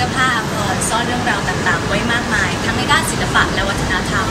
สื้อผ้าอภรณ์ซ่อนเรื่องราวต่างๆ ไว้มากมาย ทั้งในด้านศิลปะและวัฒนธรรม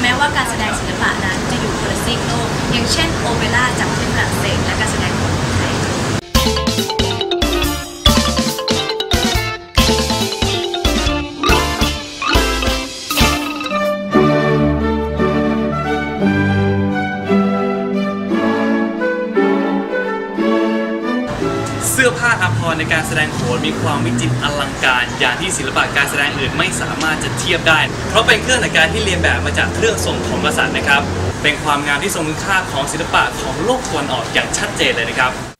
แม้ว่าการแสดงศิลปะนั้นจะอยู่คนละซีกโลกอย่างเช่นโอเปร่าจากประเทศฝรั่งเศสและการแสดงของ เสื้อผ้าอาภรณ์ในการแสดงโขนมีความวิจิตรอลังการอย่างที่ศิลปะการแสดงอื่นไม่สามารถจะเทียบได้ เพราะเป็นเครื่องแต่งกายที่เรียนแบบมาจากเครื่องทรงของกษัตริย์นะครับ เป็นความงามที่ทรงคุณค่าของศิลปะของโลกตะวันออกอย่างชัดเจนเลยนะครับ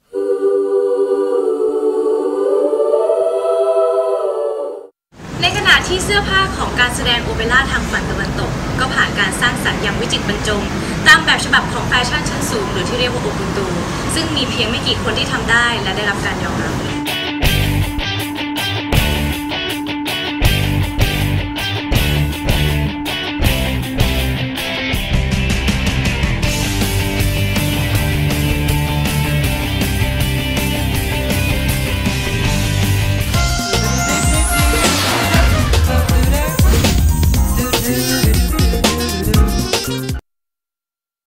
ที่เสื้อผ้าของการแสดงโอเปร่าทางฝั่งตะวันตก ก็ผ่านการสร้างสรรค์อย่างวิจิตรบรรจง ตามแบบฉบับของแฟชั่นชั้นสูงหรือที่เรียกว่าโอคุตู ซึ่งมีเพียงไม่กี่คนที่ทำได้และได้รับการยอมรับ